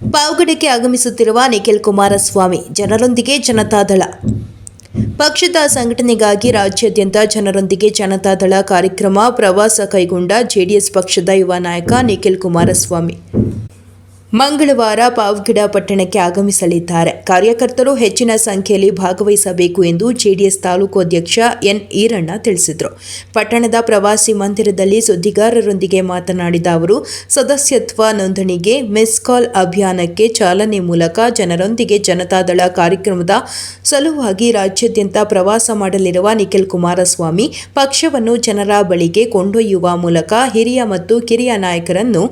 ಪಾವಗಡಕ್ಕೆ ಆಗಮಿಸುತ್ತಿರುವ ನಿಖಿಲ್ ಕುಮಾರಸ್ವಾಮಿ, ಜನರೊಂದಿಗೆ ಜನತಾದಳ ಪಕ್ಷದ ಸಂಘಟನೆಗಾಗಿ ರಾಜ್ಯಾದ್ಯಂತ ಜನರೊಂದಿಗೆ ಜನತಾದಳ ಕಾರ್ಯಕ್ರಮ ಪ್ರವಾಸ ಕೈಗೊಂಡ ಜೆಡಿಎಸ್ ಪಕ್ಷದ ಯುವ ನಾಯಕ ನಿಖಿಲ್ ಕುಮಾರಸ್ವಾಮಿ. ಮಂಗಳವಾರ ಪಾವ್ಗಿಡ ಪಟ್ಟಣಕ್ಕೆ ಆಗಮಿಸಲಿದ್ದಾರೆ. ಕಾರ್ಯಕರ್ತರು ಹೆಚ್ಚಿನ ಸಂಖ್ಯೆಯಲ್ಲಿ ಭಾಗವಹಿಸಬೇಕು ಎಂದು ಜೆಡಿಎಸ್ ತಾಲೂಕು ಅಧ್ಯಕ್ಷ ಎನ್ ಈರಣ್ಣ ತಿಳಿಸಿದರು. ಪಟ್ಟಣದ ಪ್ರವಾಸಿ ಮಂದಿರದಲ್ಲಿ ಸುದ್ದಿಗಾರರೊಂದಿಗೆ ಮಾತನಾಡಿದ ಅವರು, ಸದಸ್ಯತ್ವ ನೋಂದಣಿಗೆ ಮಿಸ್ ಕಾಲ್ ಅಭಿಯಾನಕ್ಕೆ ಚಾಲನೆ ಮೂಲಕ ಜನರೊಂದಿಗೆ ಜನತಾದಳ ಕಾರ್ಯಕ್ರಮದ ಸಲುವಾಗಿ ರಾಜ್ಯಾದ್ಯಂತ ಪ್ರವಾಸ ಮಾಡಲಿರುವ ನಿಖಿಲ್ ಕುಮಾರಸ್ವಾಮಿ ಪಕ್ಷವನ್ನು ಜನರ ಬಳಿಗೆ ಕೊಂಡೊಯ್ಯುವ ಮೂಲಕ ಹಿರಿಯ ಮತ್ತು ಕಿರಿಯ ನಾಯಕರನ್ನು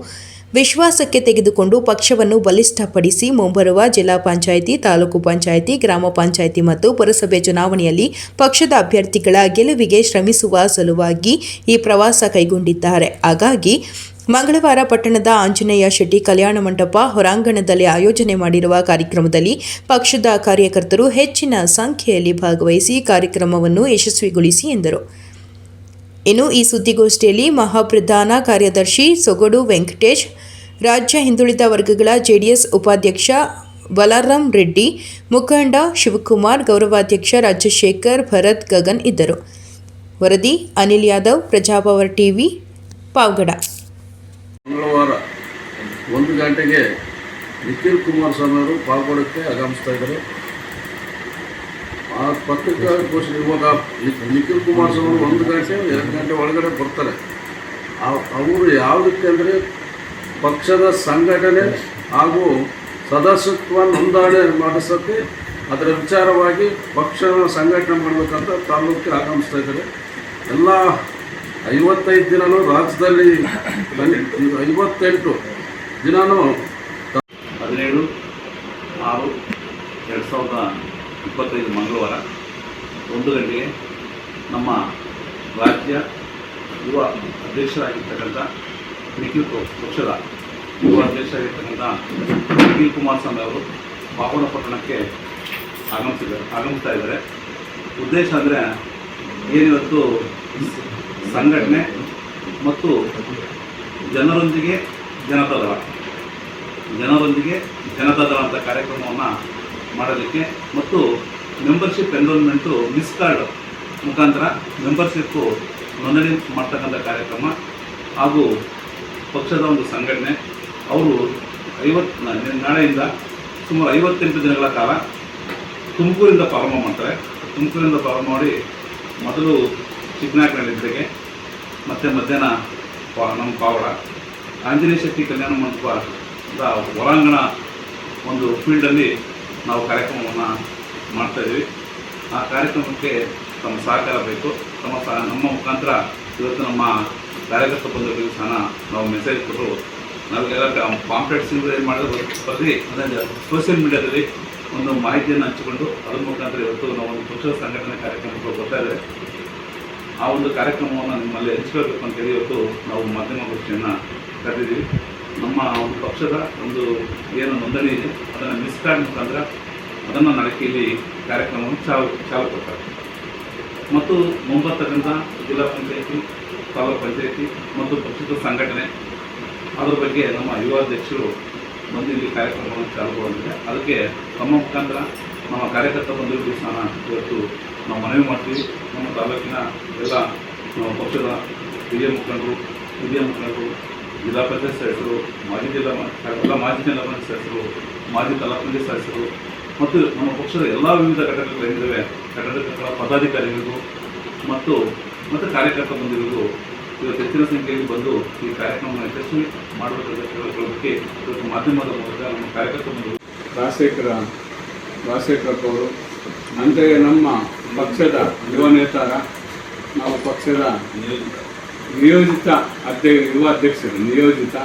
ವಿಶ್ವಾಸಕ್ಕೆ ತೆಗೆದುಕೊಂಡು ಪಕ್ಷವನ್ನು ಬಲಿಷ್ಠಪಡಿಸಿ ಮುಂಬರುವ ಜಿಲ್ಲಾ ಪಂಚಾಯಿತಿ, ತಾಲೂಕು ಪಂಚಾಯಿತಿ, ಗ್ರಾಮ ಪಂಚಾಯಿತಿ ಮತ್ತು ಪುರಸಭೆ ಚುನಾವಣೆಯಲ್ಲಿ ಪಕ್ಷದ ಅಭ್ಯರ್ಥಿಗಳ ಗೆಲುವಿಗೆ ಶ್ರಮಿಸುವ ಸಲುವಾಗಿ ಈ ಪ್ರವಾಸ ಕೈಗೊಂಡಿದ್ದಾರೆ. ಹಾಗಾಗಿ ಮಂಗಳವಾರ ಪಟ್ಟಣದ ಆಂಜನೇಯ ಶೆಟ್ಟಿ ಕಲ್ಯಾಣ ಮಂಟಪ ಹೊರಾಂಗಣದಲ್ಲಿ ಆಯೋಜನೆ ಮಾಡಿರುವ ಕಾರ್ಯಕ್ರಮದಲ್ಲಿ ಪಕ್ಷದ ಕಾರ್ಯಕರ್ತರು ಹೆಚ್ಚಿನ ಸಂಖ್ಯೆಯಲ್ಲಿ ಭಾಗವಹಿಸಿ ಕಾರ್ಯಕ್ರಮವನ್ನು ಯಶಸ್ವಿಗೊಳಿಸಿ ಎಂದರು. ಇನ್ನು ಈ ಸುದ್ದಿಗೋಷ್ಠಿಯಲ್ಲಿ ಮಹಾಪ್ರಧಾನ ಕಾರ್ಯದರ್ಶಿ ಸೊಗಡು ವೆಂಕಟೇಶ್, ರಾಜ್ಯ ಹಿಂದುಳಿದ ವರ್ಗಗಳ ಜೆಡಿಎಸ್ ಉಪಾಧ್ಯಕ್ಷ ಬಲರಾಮ್ ರೆಡ್ಡಿ, ಮುಖಂಡ ಶಿವಕುಮಾರ್, ಗೌರವಾಧ್ಯಕ್ಷ ರಾಜಶೇಖರ್ ಭರತ್ ಗಗನ್ ಇದ್ದರು. ವರದಿ ಅನಿಲ್ ಯಾದವ್, ಪ್ರಜಾಪವರ್ ಟಿವಿ, ಪಾವಗಡ. ಮಂಗಳವಾರ ಒಂದು ಗಂಟೆಗೆ ನಿಖಿಲ್ ಕುಮಾರ್ ಅವರು ಪಾಲ್ಗೊಳ್ಳಕ್ಕೆ ಆಗಮಿಸ್ತಾ ಇದ್ದಾರೆ. ಆ ಪತ್ರಿಕಾಗೋಷ್ಠಿ ಇವಾಗ ನಿಖಿಲ್ ಕುಮಾರಸ್ವಾಮಿ ಒಂದು ಗಂಟೆ, ಎರಡು ಗಂಟೆ ಒಳಗಡೆ ಬರ್ತಾರೆ. ಅವರು ಯಾವುದಕ್ಕೆ ಅಂದರೆ ಪಕ್ಷದ ಸಂಘಟನೆ ಹಾಗೂ ಸದಸ್ಯತ್ವ ನೋಂದಣಿ ಮಾಡಿಸೋಕ್ಕೆ ಅದರ ವಿಚಾರವಾಗಿ ಪಕ್ಷದ ಸಂಘಟನೆ ಮಾಡಬೇಕಂತ ತಾಲೂಕಿಗೆ ಆಗಮಿಸ್ತಾ ಇದ್ದಾರೆ. ಎಲ್ಲ ಐವತ್ತೈದು ದಿನನೂ ರಾಜ್ಯದಲ್ಲಿ ಐವತ್ತೆಂಟು ದಿನನೂ ಹದಿನೇಳು, ಆರು, ಎರಡು ಸಾವಿರದ ಇಪ್ಪತ್ತೈದು ಮಂಗಳವಾರ, ಒಂದು ಗಂಟೆಗೆ ನಮ್ಮ ರಾಜ್ಯ ಯುವ ಅಧ್ಯಕ್ಷರಾಗಿರ್ತಕ್ಕಂಥ ನಿಖಿಲ್ ಪಕ್ಷದ ಯುವ ಅಧ್ಯಕ್ಷರಾಗಿರ್ತಕ್ಕಂಥ ನಿಖಿಲ್ ಕುಮಾರಸ್ವಾಮಿ ಅವರು ಪಾವನ ಪಟ್ಟಣಕ್ಕೆ ಆಗಮಿಸಿದ್ದಾರೆ, ಆಗಮಿಸ್ತಾ ಇದ್ದಾರೆ. ಉದ್ದೇಶ ಅಂದರೆ ಏನಿವತ್ತು? ಸಂಘಟನೆ ಮತ್ತು ಜನರೊಂದಿಗೆ ಜನತಾದಳ. ಜನರೊಂದಿಗೆ ಜನತಾದಳ ಅಂತ ಕಾರ್ಯಕ್ರಮವನ್ನು ಮಾಡಲಿಕ್ಕೆ ಮತ್ತು ಮೆಂಬರ್ಶಿಪ್ ಎನ್ರೋಲ್ಮೆಂಟು ಮಿಸ್ ಕಾರ್ಡ್ ಮುಖಾಂತರ ಮೆಂಬರ್ಶಿಪ್ಪು ನೋಂದಣಿ ಮಾಡ್ತಕ್ಕಂಥ ಕಾರ್ಯಕ್ರಮ ಹಾಗೂ ಪಕ್ಷದ ಒಂದು ಸಂಘಟನೆ. ಅವರು ಐವತ್ತು ನಾಳೆಯಿಂದ ಸುಮಾರು ಐವತ್ತೆಂಟು ದಿನಗಳ ಕಾಲ ತುಮಕೂರಿಂದ ಪ್ರಾರಂಭ ಮಾಡ್ತಾರೆ. ತುಮಕೂರಿಂದ ಪ್ರಾರಂಭ ಮಾಡಿ ಮೊದಲು ಚಿಕ್ಕನಾಯಕನಹಳ್ಳಿಗೆ ಮತ್ತು ಮಧ್ಯಾಹ್ನ ನಮ್ಮ ಪಾವಡ, ಆಂಜನೇಯ ಶಕ್ತಿ ಕಲ್ಯಾಣ ಮಂಟಪದ ಹೊರಾಂಗಣ ಒಂದು ಫೀಲ್ಡಲ್ಲಿ ನಾವು ಕಾರ್ಯಕ್ರಮವನ್ನು ಮಾಡ್ತಾಯಿದ್ದೀವಿ ಆ ಕಾರ್ಯಕ್ರಮಕ್ಕೆ ತಮ್ಮ ಸಹಕಾರ ಬೇಕು. ತಮ್ಮ ಸಹ ನಮ್ಮ ಮುಖಾಂತರ ಇವತ್ತು ನಮ್ಮ ಕಾರ್ಯಕರ್ತ ಬಂಧುಗಳಿಗೆ ಸಹ ನಾವು ಮೆಸೇಜ್ ಕೊಟ್ಟು ನಾವೆಲ್ಲ ಪಾಂಪ್ಲೆಟ್ಸ್ ಏನು ಮಾಡಿದ್ರೆ ಬರ್ರಿ. ಅಂದರೆ ಸೋಷಿಯಲ್ ಮೀಡಿಯಾದಲ್ಲಿ ಒಂದು ಮಾಹಿತಿಯನ್ನು ಹಂಚಿಕೊಂಡು ಅದ್ರ ಮುಖಾಂತರ ಇವತ್ತು ನಾವು ಒಂದು ಪಕ್ಷದ ಸಂಘಟನೆ ಕಾರ್ಯಕ್ರಮಗಳು ಬರ್ತಾ ಇದ್ದಾರೆ ಆ ಒಂದು ಕಾರ್ಯಕ್ರಮವನ್ನು ನಿಮ್ಮಲ್ಲಿ ಹಂಚಿಕೊಳ್ಬೇಕು ಅಂತೇಳಿ ಇವತ್ತು ನಾವು ಮಾಧ್ಯಮಗೋಷ್ಠಿಯನ್ನು ಕರೆದಿದ್ದೀವಿ. ನಮ್ಮ ಒಂದು ಪಕ್ಷದ ಒಂದು ಏನು ನೋಂದಣಿ ಇದೆ, ಅದನ್ನು ಮಿಸ್ ಕಾರ್ಡ್ ಮುಖಾಂತರ ಅದನ್ನು ಇಲ್ಲಿ ಕಾರ್ಯಕ್ರಮವನ್ನು ಚಾಲು ಚಾಲು ಕೊಡ್ತಾರೆ ಮತ್ತು ಮುಂಬರ್ತಕ್ಕಂಥ ಜಿಲ್ಲಾ ಪಂಚಾಯಿತಿ, ತಾಲೂಕು ಪಂಚಾಯಿತಿ ಮತ್ತು ಪಕ್ಷದ ಸಂಘಟನೆ, ಅದರ ಬಗ್ಗೆ ನಮ್ಮ ಯುವ ಅಧ್ಯಕ್ಷರು ಬಂದು ಇಲ್ಲಿ ಕಾರ್ಯಕ್ರಮವನ್ನು ಚಾಲು ಮಾಡಿದೆ ಅದಕ್ಕೆ ತಮ್ಮ ಮುಖಾಂತರ ನಮ್ಮ ಕಾರ್ಯಕರ್ತ ಬಂಧುಗಳಿಗೂ ಸ್ಥಾನ ಇವತ್ತು ನಾವು ಮನವಿ ಮಾಡ್ತೀವಿ. ನಮ್ಮ ತಾಲೂಕಿನ ಎಲ್ಲ ಪಕ್ಷದ ಹಿರಿಯ ಮುಖಂಡರು ಹಿರಿಯ ಮುಖಂಡರು ಜಿಲ್ಲಾ ಪಂಚಾಯತ್ ಸದಸ್ಯರು ಮಾಜಿ ಜಿಲ್ಲಾ ಎಲ್ಲ ಮಾಜಿ ಜಿಲ್ಲಾ ಪಂಚಾಯತ್ ಸದಸ್ಯರು ಮಾಜಿ ತಾಲೂಕು ಪಂಚಾಯತ್ ಸದಸ್ಯರು ಮತ್ತು ನಮ್ಮ ಪಕ್ಷದ ಎಲ್ಲ ವಿವಿಧ ಘಟಕಗಳೇನಿದ್ದಾವೆ ಘಟಕಗಳ ಪದಾಧಿಕಾರಿಗಳು ಮತ್ತು ಮತ್ತು ಕಾರ್ಯಕರ್ತ ಬಂದಿರುವುದು ಇವತ್ತು ಹೆಚ್ಚಿನ ಸಂಖ್ಯೆಯಲ್ಲಿ ಬಂದು ಈ ಕಾರ್ಯಕ್ರಮವನ್ನು ಯಶಸ್ವಿ ಮಾಡಬೇಕಂತ ಬಗ್ಗೆ ಇವತ್ತು ಮಾಧ್ಯಮದ ಮೂಲಕ ನಮ್ಮ ಕಾರ್ಯಕರ್ತ ಬಂದರು ರಾಜಶೇಖರ ರಾಜಶೇಖರಪ್ಪವರು ಅಂತೆಯೇ ನಮ್ಮ ಪಕ್ಷದ ಯುವ ನೇತಾರ ನಾವು ಪಕ್ಷದ నియోజిత అధ్యక్ష యువ అధ్యక్షుడు నియోజిత